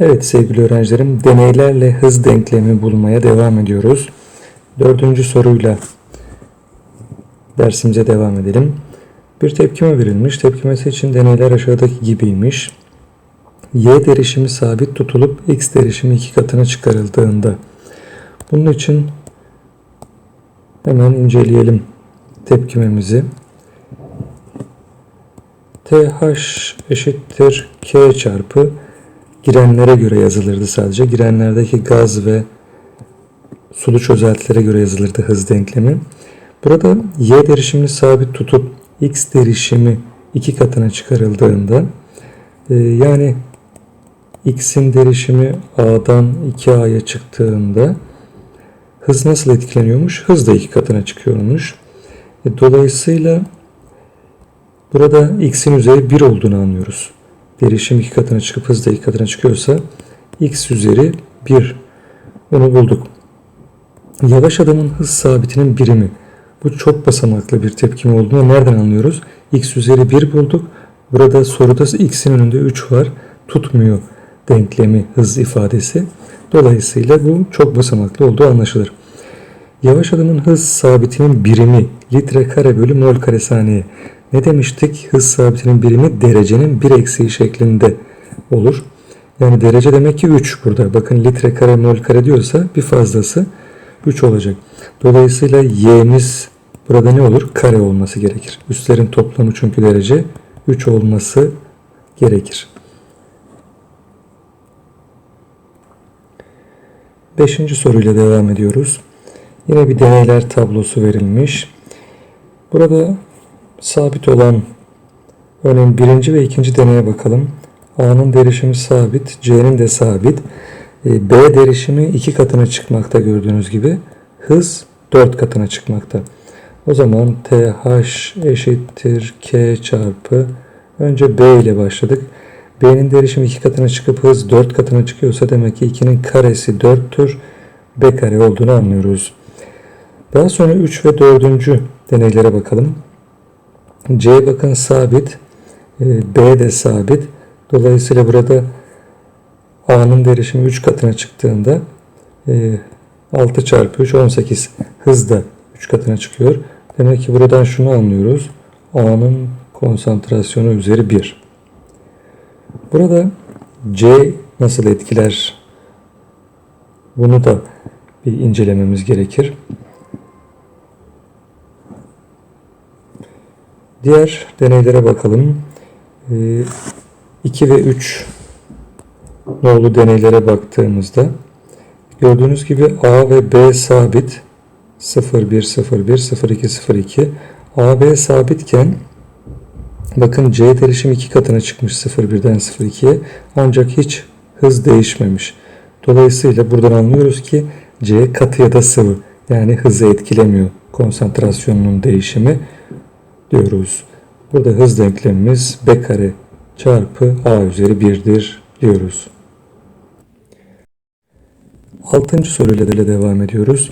Evet sevgili öğrencilerim, deneylerle hız denklemi bulmaya devam ediyoruz. Dördüncü soruyla dersimize devam edelim. Bir tepkime verilmiş. Tepkimesi için deneyler aşağıdaki gibiymiş. Y derişimi sabit tutulup X derişimi iki katına çıkarıldığında. Bunun için hemen inceleyelim tepkimemizi. TH eşittir K çarpı girenlere göre yazılırdı sadece. Girenlerdeki gaz ve sulu çözeltilere göre yazılırdı hız denklemi. Burada y derişimini sabit tutup x derişimi iki katına çıkarıldığında e, yani x'in derişimi a'dan 2a'ya çıktığında hız nasıl etkileniyormuş? Hız da iki katına çıkıyormuş. E, dolayısıyla burada x'in üzeri 1 olduğunu anlıyoruz derişim iki katına çıkıp hız da iki katına çıkıyorsa x üzeri 1 onu bulduk. Yavaş adamın hız sabitinin birimi. Bu çok basamaklı bir tepkime olduğunu nereden anlıyoruz? x üzeri 1 bulduk. Burada soruda x'in önünde 3 var. Tutmuyor denklemi hız ifadesi. Dolayısıyla bu çok basamaklı olduğu anlaşılır. Yavaş adamın hız sabitinin birimi litre kare bölü mol kare saniye. Ne demiştik? Hız sabitinin birimi derecenin bir eksiği şeklinde olur. Yani derece demek ki 3 burada. Bakın litre kare mol kare diyorsa bir fazlası 3 olacak. Dolayısıyla y'miz burada ne olur? Kare olması gerekir. Üstlerin toplamı çünkü derece 3 olması gerekir. Beşinci soruyla devam ediyoruz. Yine bir deneyler tablosu verilmiş. Burada sabit olan örneğin birinci ve ikinci deneye bakalım. A'nın derişimi sabit, C'nin de sabit. E, B derişimi iki katına çıkmakta gördüğünüz gibi. Hız 4 katına çıkmakta. O zaman TH eşittir K çarpı önce B ile başladık. B'nin derişimi iki katına çıkıp hız 4 katına çıkıyorsa demek ki 2'nin karesi 4'tür. B kare olduğunu anlıyoruz. Daha sonra 3 ve 4. deneylere bakalım. C bakın sabit. E, B de sabit. Dolayısıyla burada A'nın derişimi 3 katına çıktığında 6 e, çarpı 3 18 hızda 3 katına çıkıyor. Demek ki buradan şunu anlıyoruz. A'nın konsantrasyonu üzeri 1. Burada C nasıl etkiler? Bunu da bir incelememiz gerekir. Diğer deneylere bakalım. 2 ee, ve 3 nolu deneylere baktığımızda gördüğünüz gibi A ve B sabit. 0 1 0 1 0 2 0 2 A B sabitken bakın C derişim iki katına çıkmış 0 1'den 0 2'ye ancak hiç hız değişmemiş. Dolayısıyla buradan anlıyoruz ki C katı ya da sıvı. Yani hızı etkilemiyor konsantrasyonunun değişimi diyoruz. Burada hız denklemimiz b kare çarpı a üzeri 1'dir diyoruz. Altıncı soruyla da devam ediyoruz.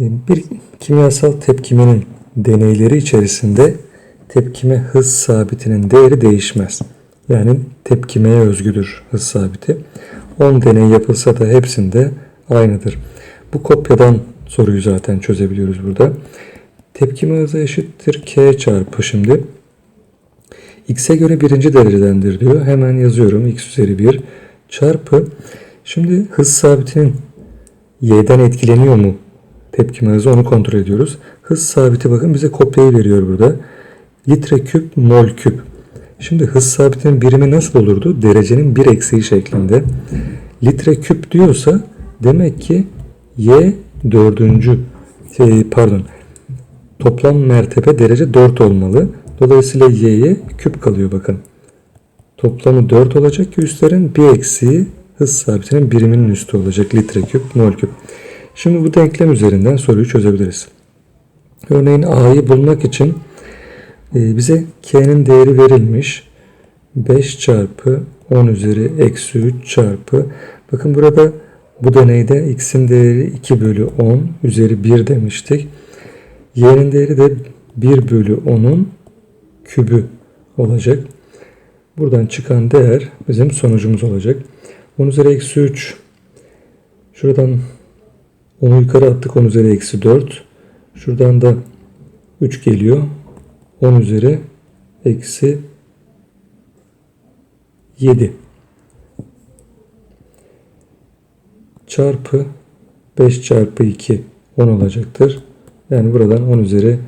Ee, bir kimyasal tepkimenin deneyleri içerisinde tepkime hız sabitinin değeri değişmez. Yani tepkimeye özgüdür hız sabiti. 10 deney yapılsa da hepsinde aynıdır. Bu kopyadan soruyu zaten çözebiliyoruz burada. Tepkime hızı eşittir K çarpı şimdi. X'e göre birinci derecedendir diyor. Hemen yazıyorum. X üzeri 1 çarpı. Şimdi hız sabitinin Y'den etkileniyor mu? Tepkime hızı onu kontrol ediyoruz. Hız sabiti bakın bize kopyayı veriyor burada. Litre küp mol küp. Şimdi hız sabitinin birimi nasıl olurdu? Derecenin bir eksiği şeklinde. Litre küp diyorsa demek ki Y dördüncü şey, pardon toplam mertebe derece 4 olmalı. Dolayısıyla y'ye küp kalıyor bakın. Toplamı 4 olacak ki üstlerin bir eksiği hız sabitinin biriminin üstü olacak. Litre küp, mol küp. Şimdi bu denklem üzerinden soruyu çözebiliriz. Örneğin a'yı bulmak için e, bize k'nin değeri verilmiş. 5 çarpı 10 üzeri eksi 3 çarpı bakın burada bu deneyde x'in değeri 2 bölü 10 üzeri 1 demiştik. Y'nin değeri de 1 bölü 10'un kübü olacak. Buradan çıkan değer bizim sonucumuz olacak. 10 üzeri eksi 3. Şuradan 10'u yukarı attık 10 üzeri eksi 4. Şuradan da 3 geliyor. 10 üzeri eksi 7 çarpı 5 çarpı 2 10 olacaktır. Yani buradan 10 üzeri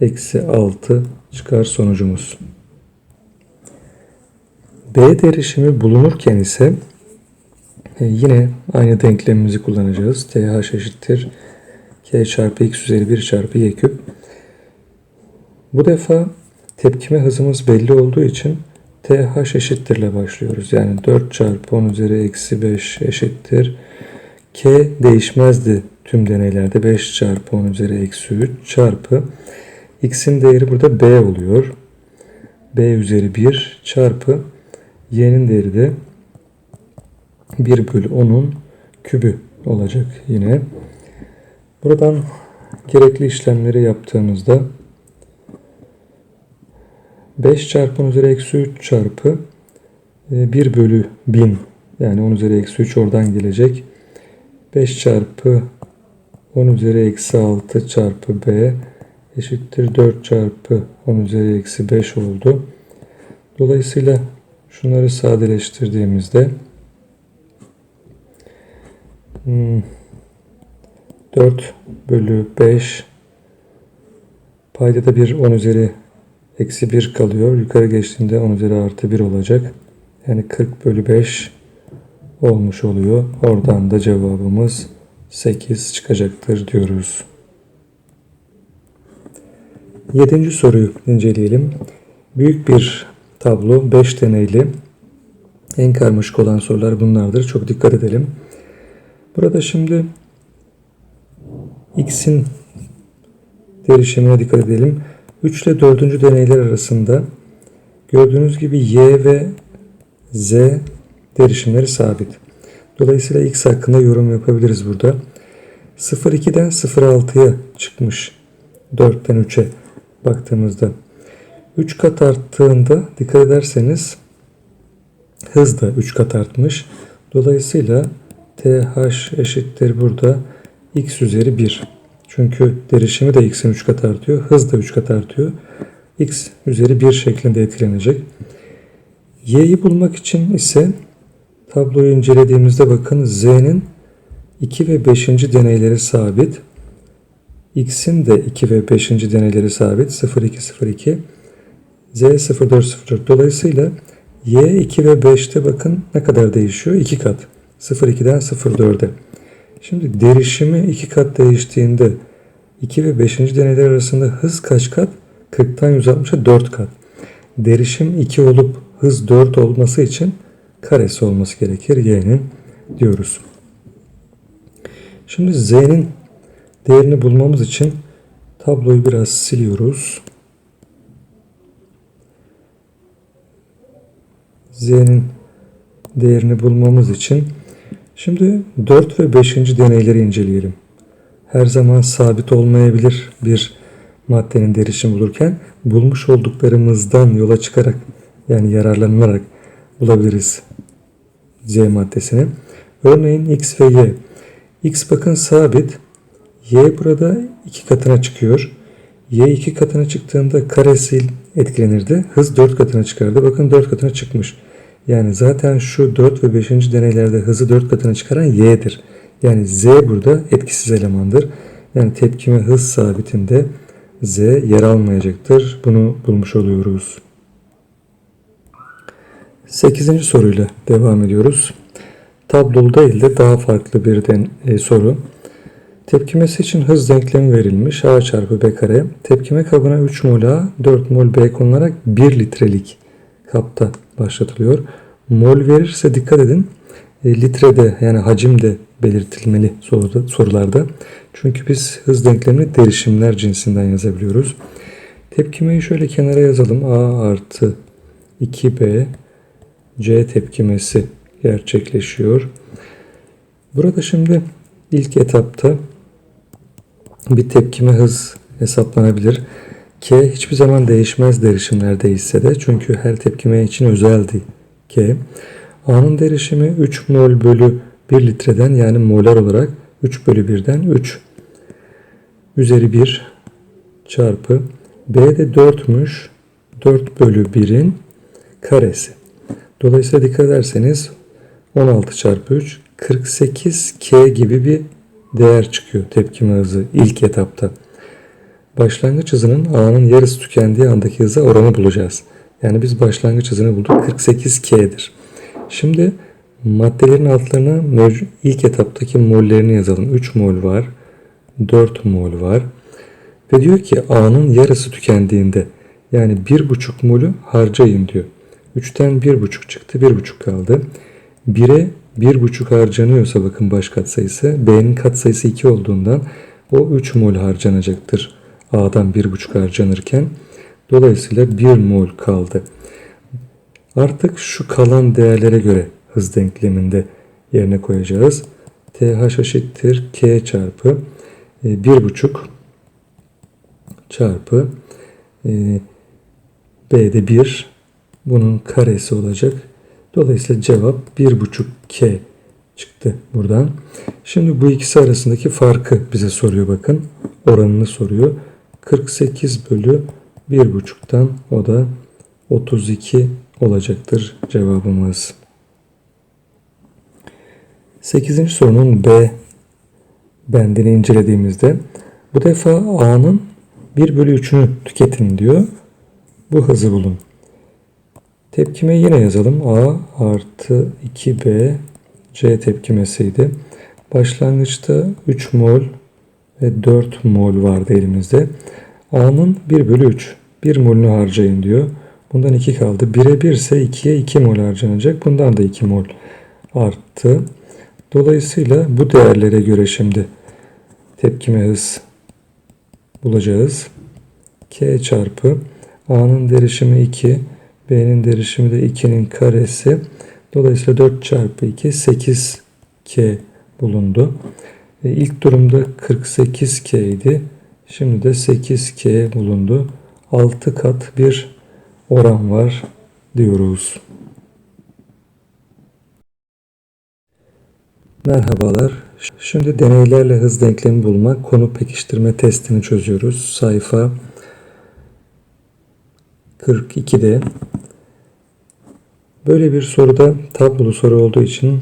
eksi 6 çıkar sonucumuz. B derişimi bulunurken ise e, yine aynı denklemimizi kullanacağız. TH eşittir K çarpı X üzeri 1 çarpı Y küp. Bu defa tepkime hızımız belli olduğu için TH eşittirle başlıyoruz. Yani 4 çarpı 10 üzeri eksi 5 eşittir. K değişmezdi tüm deneylerde 5 çarpı 10 üzeri eksi 3 çarpı X'in değeri burada B oluyor. B üzeri 1 çarpı Y'nin değeri de 1 bölü 10'un kübü olacak yine. Buradan gerekli işlemleri yaptığımızda 5 çarpı 10 üzeri eksi 3 çarpı 1 e, bölü 1000 yani 10 üzeri eksi 3 oradan gelecek. 5 çarpı 10 üzeri eksi 6 çarpı b eşittir 4 çarpı 10 üzeri eksi 5 oldu. Dolayısıyla şunları sadeleştirdiğimizde 4 hmm, bölü 5 payda da bir 10 üzeri eksi 1 kalıyor. Yukarı geçtiğinde 10 üzeri artı 1 olacak. Yani 40 bölü 5 olmuş oluyor. Oradan da cevabımız 8 çıkacaktır diyoruz. Yedinci soruyu inceleyelim. Büyük bir tablo 5 deneyli. En karmaşık olan sorular bunlardır. Çok dikkat edelim. Burada şimdi x'in derişimine dikkat edelim. 3 ile 4. deneyler arasında gördüğünüz gibi y ve z derişimleri sabit. Dolayısıyla x hakkında yorum yapabiliriz burada. 0.2'den 0.6'ya çıkmış. 4'ten 3'e baktığımızda. 3 kat arttığında dikkat ederseniz hız da 3 kat artmış. Dolayısıyla TH eşittir burada x üzeri 1. Çünkü derişimi de x'in 3 kat artıyor. Hız da 3 kat artıyor. x üzeri 1 şeklinde etkilenecek. y'yi bulmak için ise Tabloyu incelediğimizde bakın Z'nin 2 ve 5. deneyleri sabit. X'in de 2 ve 5. deneyleri sabit. 0, 2, 0, 2. Z 0, 4, 0, 4. Dolayısıyla Y 2 ve 5'te bakın ne kadar değişiyor? 2 kat. 0, 2'den 0, 4'e. Şimdi derişimi 2 kat değiştiğinde 2 ve 5. deneyler arasında hız kaç kat? 40'tan 160'a 4 kat. Derişim 2 olup hız 4 olması için karesi olması gerekir y'nin diyoruz. Şimdi z'nin değerini bulmamız için tabloyu biraz siliyoruz. z'nin değerini bulmamız için şimdi 4 ve 5. deneyleri inceleyelim. Her zaman sabit olmayabilir bir maddenin derişim bulurken bulmuş olduklarımızdan yola çıkarak yani yararlanarak bulabiliriz Z maddesini. Örneğin X ve Y. X bakın sabit. Y burada iki katına çıkıyor. Y iki katına çıktığında karesi etkilenirdi. Hız 4 katına çıkardı. Bakın 4 katına çıkmış. Yani zaten şu 4 ve 5. deneylerde hızı 4 katına çıkaran Y'dir. Yani Z burada etkisiz elemandır. Yani tepkime hız sabitinde Z yer almayacaktır. Bunu bulmuş oluyoruz. 8. soruyla devam ediyoruz. Tablolu değil de daha farklı bir den, e, soru. Tepkimesi için hız denklemi verilmiş. A çarpı B kare. Tepkime kabına 3 mol A, 4 mol B konularak 1 litrelik kapta başlatılıyor. Mol verirse dikkat edin. E, litrede yani hacimde belirtilmeli soruda, sorularda. Çünkü biz hız denklemini derişimler cinsinden yazabiliyoruz. Tepkimeyi şöyle kenara yazalım. A artı 2B C tepkimesi gerçekleşiyor. Burada şimdi ilk etapta bir tepkime hız hesaplanabilir. K hiçbir zaman değişmez derişimlerde ise de çünkü her tepkime için özeldi K. A'nın derişimi 3 mol bölü 1 litreden yani molar olarak 3 bölü 1'den 3 üzeri 1 çarpı B de 4'müş. 4 bölü 1'in karesi. Dolayısıyla dikkat ederseniz 16 çarpı 3 48 K gibi bir değer çıkıyor tepkime hızı ilk etapta. Başlangıç hızının A'nın yarısı tükendiği andaki hıza oranı bulacağız. Yani biz başlangıç hızını bulduk 48 K'dir. Şimdi maddelerin altlarına ilk etaptaki mollerini yazalım. 3 mol var. 4 mol var. Ve diyor ki A'nın yarısı tükendiğinde yani 1,5 molü harcayın diyor. 3'ten 1,5 çıktı. 1,5 kaldı. 1'e 1,5 harcanıyorsa bakın baş katsayısı B'nin katsayısı 2 olduğundan o 3 mol harcanacaktır. A'dan 1,5 harcanırken. Dolayısıyla 1 mol kaldı. Artık şu kalan değerlere göre hız denkleminde yerine koyacağız. TH eşittir K çarpı 1,5 çarpı e, B'de 1 bunun karesi olacak. Dolayısıyla cevap 1,5 K çıktı buradan. Şimdi bu ikisi arasındaki farkı bize soruyor bakın. Oranını soruyor. 48 bölü 1,5'tan o da 32 olacaktır cevabımız. 8. sorunun B bendini incelediğimizde bu defa A'nın 1 bölü 3'ünü tüketin diyor. Bu hızı bulun. Tepkime yine yazalım. A artı 2B C tepkimesiydi. Başlangıçta 3 mol ve 4 mol vardı elimizde. A'nın 1 bölü 3. 1 molünü harcayın diyor. Bundan 2 kaldı. 1'e 1 ise 2'ye 2 mol harcanacak. Bundan da 2 mol arttı. Dolayısıyla bu değerlere göre şimdi tepkime hız bulacağız. K çarpı A'nın derişimi 2, B'nin derişimi de 2'nin karesi. Dolayısıyla 4 çarpı 2 8K bulundu. E, ilk durumda 48K idi. Şimdi de 8K bulundu. 6 kat bir oran var diyoruz. Merhabalar. Şimdi deneylerle hız denklemi bulmak konu pekiştirme testini çözüyoruz. Sayfa 42'de böyle bir soruda tablolu soru olduğu için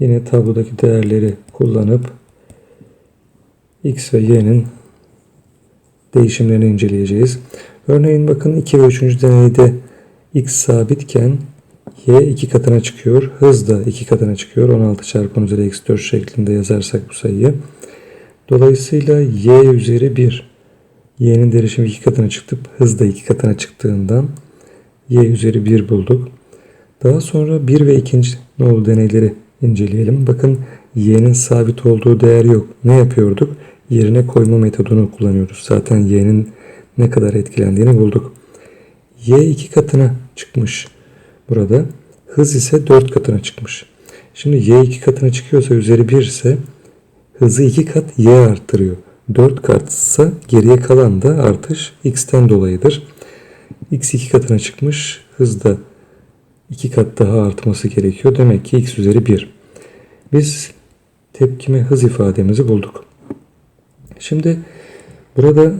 yine tablodaki değerleri kullanıp x ve y'nin değişimlerini inceleyeceğiz. Örneğin bakın 2 ve 3. deneyde x sabitken y 2 katına çıkıyor. Hız da 2 katına çıkıyor. 16 çarpı 10 üzeri eksi 4 şeklinde yazarsak bu sayıyı. Dolayısıyla y üzeri 1 y'nin derişimi 2 katına çıktı. Hız da 2 katına çıktığından y üzeri 1 bulduk. Daha sonra 1 ve 2. nolu deneyleri inceleyelim. Bakın y'nin sabit olduğu değer yok. Ne yapıyorduk? Yerine koyma metodunu kullanıyoruz. Zaten y'nin ne kadar etkilendiğini bulduk. y 2 katına çıkmış burada. Hız ise 4 katına çıkmış. Şimdi y 2 katına çıkıyorsa üzeri 1 ise hızı 2 kat y arttırıyor. 4 katsa geriye kalan da artış x'ten dolayıdır. x 2 katına çıkmış. Hız da 2 kat daha artması gerekiyor. Demek ki x üzeri 1. Biz tepkime hız ifademizi bulduk. Şimdi burada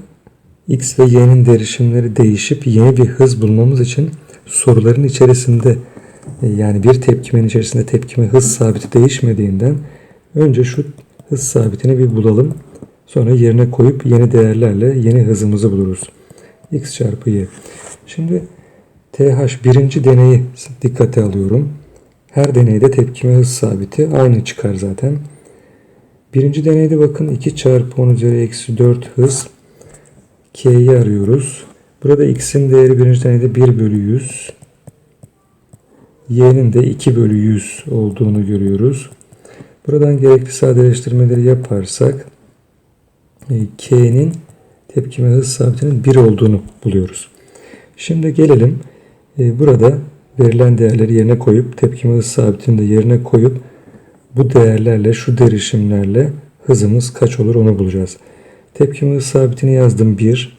x ve y'nin derişimleri değişip yeni bir hız bulmamız için soruların içerisinde e, yani bir tepkimenin içerisinde tepkime hız sabiti değişmediğinden önce şu hız sabitini bir bulalım. Sonra yerine koyup yeni değerlerle yeni hızımızı buluruz. x çarpı y. Şimdi TH birinci deneyi dikkate alıyorum. Her deneyde tepkime hız sabiti aynı çıkar zaten. Birinci deneyde bakın 2 çarpı 10 üzeri eksi 4 hız. K'yi arıyoruz. Burada x'in değeri birinci deneyde 1 bölü 100. Y'nin de 2 bölü 100 olduğunu görüyoruz. Buradan gerekli sadeleştirmeleri yaparsak e, K'nin tepkime hız sabitinin 1 olduğunu buluyoruz. Şimdi gelelim burada verilen değerleri yerine koyup tepkime hız sabitini de yerine koyup bu değerlerle şu derişimlerle hızımız kaç olur onu bulacağız. Tepkime hız sabitini yazdım 1.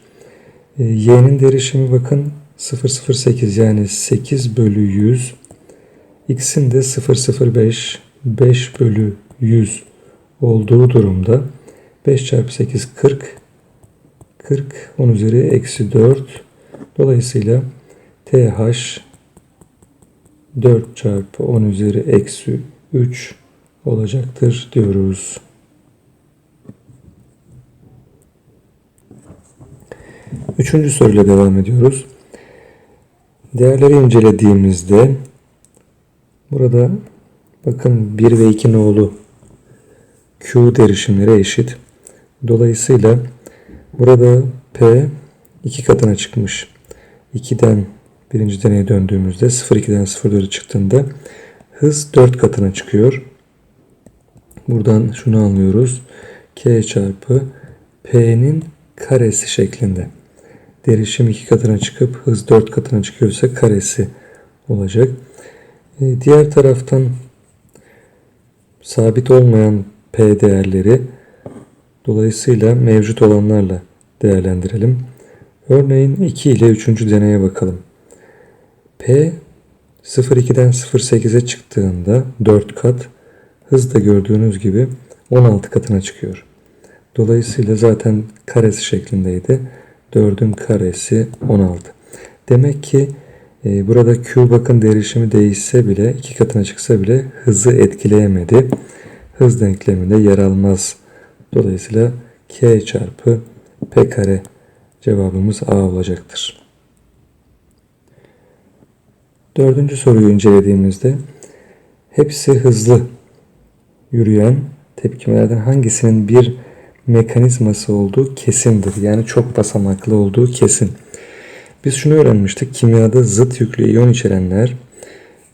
E, y'nin derişimi bakın 008 yani 8 bölü 100 x'in de 0,05 5 bölü 100 olduğu durumda 5 çarpı 8 40 40 10 üzeri eksi 4 dolayısıyla TH 4 çarpı 10 üzeri eksi 3 olacaktır diyoruz. Üçüncü soruyla devam ediyoruz. Değerleri incelediğimizde burada bakın 1 ve 2 nolu Q derişimleri eşit. Dolayısıyla burada P 2 katına çıkmış. 2'den birinci deneye döndüğümüzde 0,2'den 0,4'e çıktığında hız 4 katına çıkıyor. Buradan şunu anlıyoruz. K çarpı P'nin karesi şeklinde. Derişim 2 katına çıkıp hız 4 katına çıkıyorsa karesi olacak. Ee, diğer taraftan sabit olmayan P değerleri dolayısıyla mevcut olanlarla değerlendirelim. Örneğin 2 ile 3. deneye bakalım. P 0,2'den 0,8'e çıktığında 4 kat hız da gördüğünüz gibi 16 katına çıkıyor. Dolayısıyla zaten karesi şeklindeydi. 4'ün karesi 16. Demek ki e, burada Q bakın derişimi değişse bile iki katına çıksa bile hızı etkileyemedi. Hız denkleminde yer almaz. Dolayısıyla K çarpı P kare cevabımız A olacaktır. Dördüncü soruyu incelediğimizde hepsi hızlı yürüyen tepkimelerden hangisinin bir mekanizması olduğu kesindir. Yani çok basamaklı olduğu kesin. Biz şunu öğrenmiştik. Kimyada zıt yüklü iyon içerenler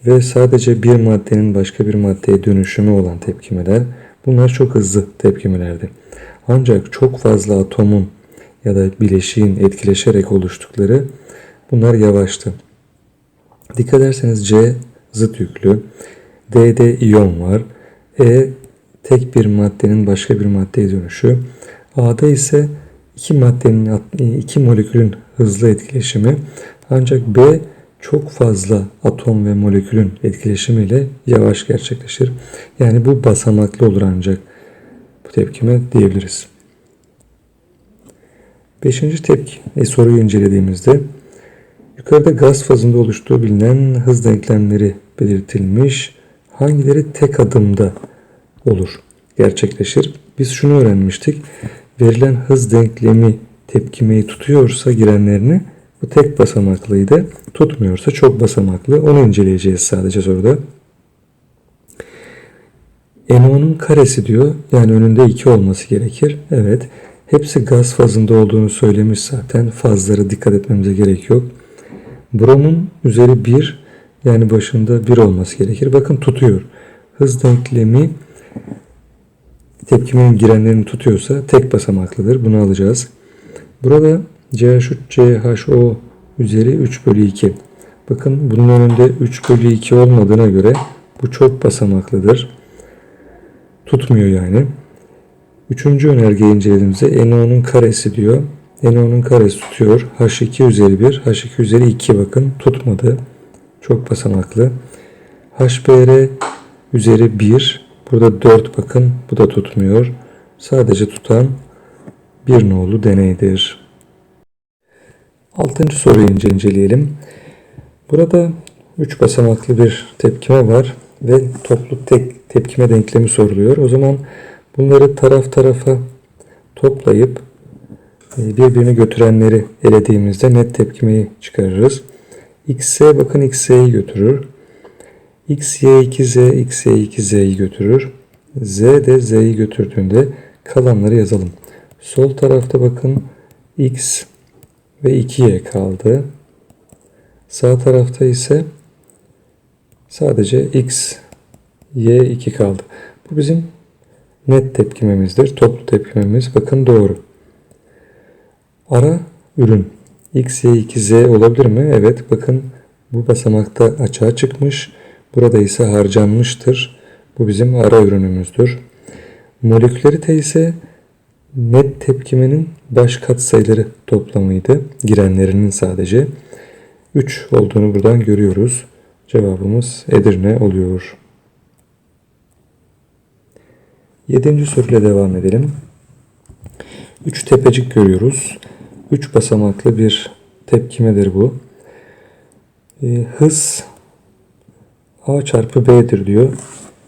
ve sadece bir maddenin başka bir maddeye dönüşümü olan tepkimeler bunlar çok hızlı tepkimelerdi. Ancak çok fazla atomun ya da bileşiğin etkileşerek oluştukları bunlar yavaştı. Dikkat ederseniz C zıt yüklü, D'de iyon var, E tek bir maddenin başka bir maddeye dönüşü, A'da ise iki maddenin iki molekülün hızlı etkileşimi ancak B çok fazla atom ve molekülün etkileşimiyle yavaş gerçekleşir. Yani bu basamaklı olur ancak bu tepkime diyebiliriz. Beşinci tepki e, soruyu incelediğimizde yukarıda gaz fazında oluştuğu bilinen hız denklemleri belirtilmiş. Hangileri tek adımda olur, gerçekleşir? Biz şunu öğrenmiştik. Verilen hız denklemi tepkimeyi tutuyorsa girenlerini bu tek basamaklıydı. Tutmuyorsa çok basamaklı. Onu inceleyeceğiz sadece soruda. NO'nun karesi diyor. Yani önünde 2 olması gerekir. Evet. Hepsi gaz fazında olduğunu söylemiş zaten. Fazlara dikkat etmemize gerek yok. Bromun üzeri 1 yani başında 1 olması gerekir. Bakın tutuyor. Hız denklemi tepkimenin girenlerini tutuyorsa tek basamaklıdır. Bunu alacağız. Burada CH3 CHO üzeri 3 bölü 2. Bakın bunun önünde 3 bölü 2 olmadığına göre bu çok basamaklıdır. Tutmuyor yani. Üçüncü önergeyi incelediğimizde NO'nun karesi diyor. NO'nun karesi tutuyor. H2 üzeri 1, H2 üzeri 2 bakın tutmadı. Çok basamaklı. HBr üzeri 1. Burada 4 bakın. Bu da tutmuyor. Sadece tutan bir nolu deneydir. Altıncı soruyu inceleyelim. Burada 3 basamaklı bir tepkime var ve toplu tek tepkime denklemi soruluyor. O zaman bunları taraf tarafa toplayıp birbirini götürenleri elediğimizde net tepkimeyi çıkarırız. X'e bakın X'yi götürür. X, Y, 2Z, X, Y, 2Z'yi götürür. Z de Z'yi götürdüğünde kalanları yazalım. Sol tarafta bakın X ve 2Y kaldı. Sağ tarafta ise sadece X, Y 2 kaldı. Bu bizim net tepkimemizdir. Toplu tepkimemiz bakın doğru. Ara ürün X, Y 2 Z olabilir mi? Evet bakın bu basamakta açığa çıkmış. Burada ise harcanmıştır. Bu bizim ara ürünümüzdür. Molekülerite ise net tepkimenin baş katsayıları toplamıydı. Girenlerinin sadece 3 olduğunu buradan görüyoruz. Cevabımız Edirne oluyor. Yedinci soruyla devam edelim. Üç tepecik görüyoruz. Üç basamaklı bir tepkimedir bu. E, hız A çarpı B'dir diyor.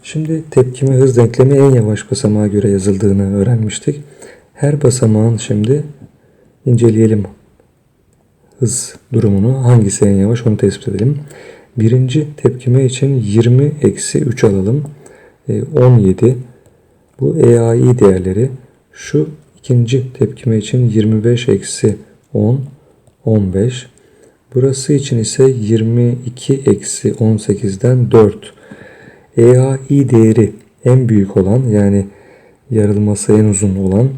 Şimdi tepkime hız denklemi en yavaş basamağa göre yazıldığını öğrenmiştik. Her basamağın şimdi inceleyelim hız durumunu. Hangisi en yavaş onu tespit edelim. Birinci tepkime için 20 eksi 3 alalım. E, 17 bu EAI değerleri. Şu ikinci tepkime için 25 eksi 10 15 Burası için ise 22 eksi 18'den 4. EAI değeri en büyük olan yani yarılması en uzun olan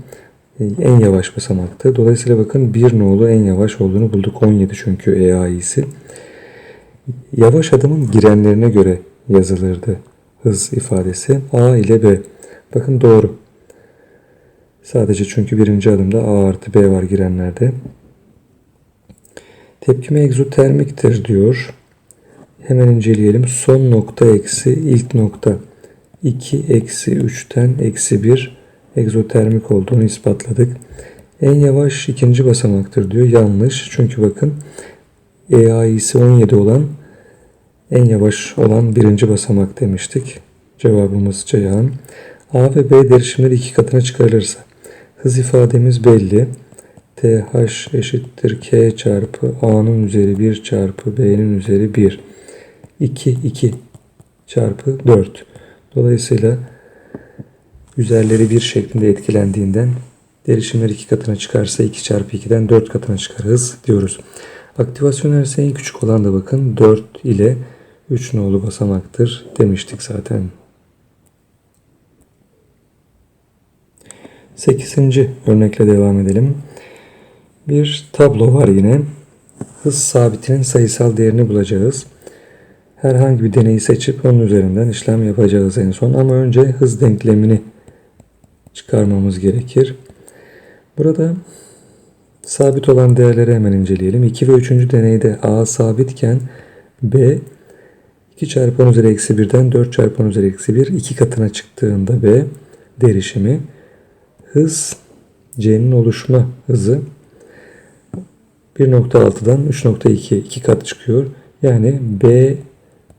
e, en yavaş basamaktı. Dolayısıyla bakın bir nolu en yavaş olduğunu bulduk. 17 çünkü EAI'si. Yavaş adımın girenlerine göre yazılırdı hız ifadesi. A ile B. Bakın doğru. Sadece çünkü birinci adımda A artı B var girenlerde. Tepkime egzotermiktir diyor. Hemen inceleyelim. Son nokta eksi ilk nokta 2 eksi 3'ten eksi 1 egzotermik olduğunu ispatladık. En yavaş ikinci basamaktır diyor. Yanlış. Çünkü bakın EAI'si 17 olan en yavaş olan birinci basamak demiştik. Cevabımız Ceyhan. A ve B derişimleri iki katına çıkarılırsa hız ifademiz belli th eşittir k çarpı a'nın üzeri 1 çarpı b'nin üzeri 1. 2 2 çarpı 4. Dolayısıyla üzerleri 1 şeklinde etkilendiğinden derişimler 2 katına çıkarsa 2 çarpı 2'den 4 katına çıkarız diyoruz. Aktivasyon eğrisi en küçük olan da bakın 4 ile 3 nolu basamaktır demiştik zaten. 8. örnekle devam edelim. Bir tablo var yine. Hız sabitinin sayısal değerini bulacağız. Herhangi bir deneyi seçip onun üzerinden işlem yapacağız en son. Ama önce hız denklemini çıkarmamız gerekir. Burada sabit olan değerleri hemen inceleyelim. 2 ve 3. deneyde A sabitken B 2 çarpı 10 üzeri eksi 1'den 4 çarpı 10 üzeri eksi 1 iki katına çıktığında B derişimi hız C'nin oluşma hızı 1.6'dan 3.2 iki kat çıkıyor. Yani B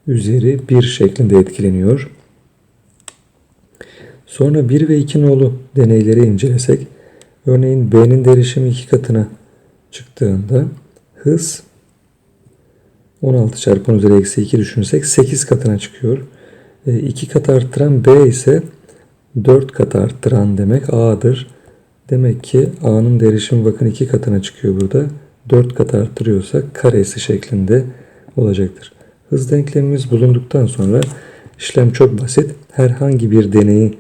üzeri 1 şeklinde etkileniyor. Sonra 1 ve 2 nolu deneyleri incelesek örneğin B'nin derişimi 2 katına çıktığında hız 16 çarpı 10 üzeri eksi 2 düşünürsek 8 katına çıkıyor. 2 e, kat arttıran B ise 4 kat arttıran demek A'dır. Demek ki A'nın derişimi bakın 2 katına çıkıyor burada. 4 kat arttırıyorsak karesi şeklinde olacaktır. Hız denklemimiz bulunduktan sonra işlem çok basit. Herhangi bir deneyi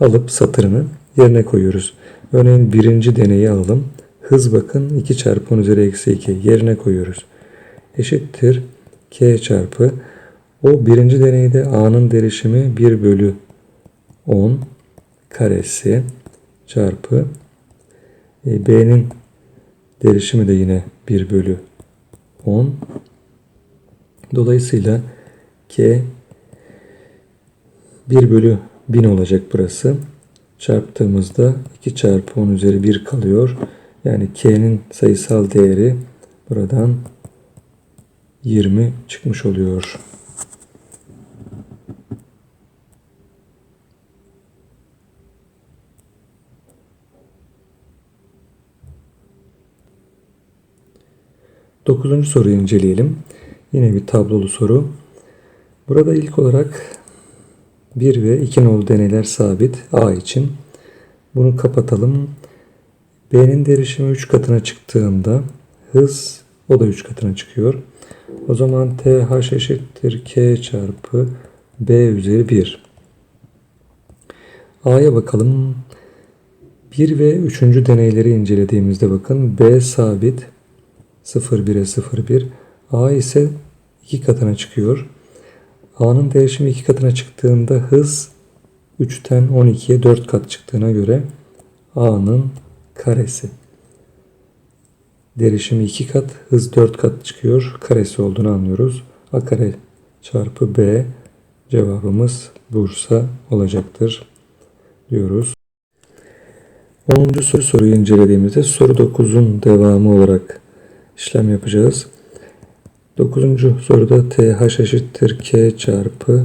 alıp satırını yerine koyuyoruz. Örneğin birinci deneyi alalım. Hız bakın 2 çarpı 10 üzeri eksi 2 yerine koyuyoruz. Eşittir k çarpı o birinci deneyde a'nın derişimi 1 bölü 10 karesi çarpı e, b'nin Derişimi de yine 1 bölü 10. Dolayısıyla K 1 bölü 1000 olacak burası. Çarptığımızda 2 çarpı 10 üzeri 1 kalıyor. Yani K'nin sayısal değeri buradan 20 çıkmış oluyor. Dokuzuncu soruyu inceleyelim. Yine bir tablolu soru. Burada ilk olarak 1 ve 2 nolu deneyler sabit A için. Bunu kapatalım. B'nin derişimi 3 katına çıktığında hız o da 3 katına çıkıyor. O zaman TH eşittir K çarpı B üzeri 1. A'ya bakalım. 1 ve 3. deneyleri incelediğimizde bakın B sabit 0,1'e 0,1. A ise 2 katına çıkıyor. A'nın değişimi 2 katına çıktığında hız 3'ten 12'ye 4 kat çıktığına göre A'nın karesi. Derişimi 2 kat, hız 4 kat çıkıyor. Karesi olduğunu anlıyoruz. A kare çarpı B cevabımız Bursa olacaktır diyoruz. 10. soru soruyu incelediğimizde soru 9'un devamı olarak işlem yapacağız. 9. soruda TH eşittir K çarpı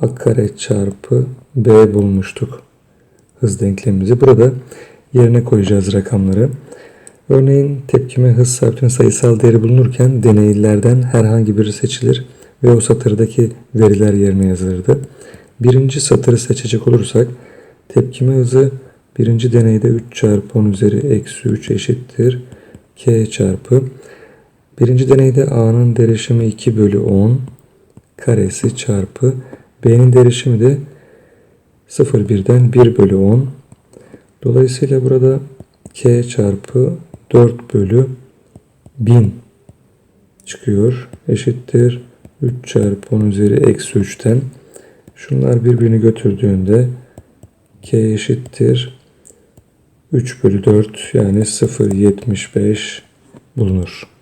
A kare çarpı B bulmuştuk hız denklemimizi. Burada yerine koyacağız rakamları. Örneğin tepkime hız sabitinin sayısal değeri bulunurken deneylerden herhangi biri seçilir ve o satırdaki veriler yerine yazılırdı. Birinci satırı seçecek olursak tepkime hızı birinci deneyde 3 çarpı 10 üzeri eksi 3 eşittir k çarpı birinci deneyde a'nın derişimi 2 bölü 10 karesi çarpı b'nin derişimi de 0,1'den 1 bölü 10 dolayısıyla burada k çarpı 4 bölü 1000 çıkıyor. Eşittir 3 çarpı 10 üzeri eksi 3'ten. Şunlar birbirini götürdüğünde k eşittir 3 bölü 4 yani 0,75 bulunur.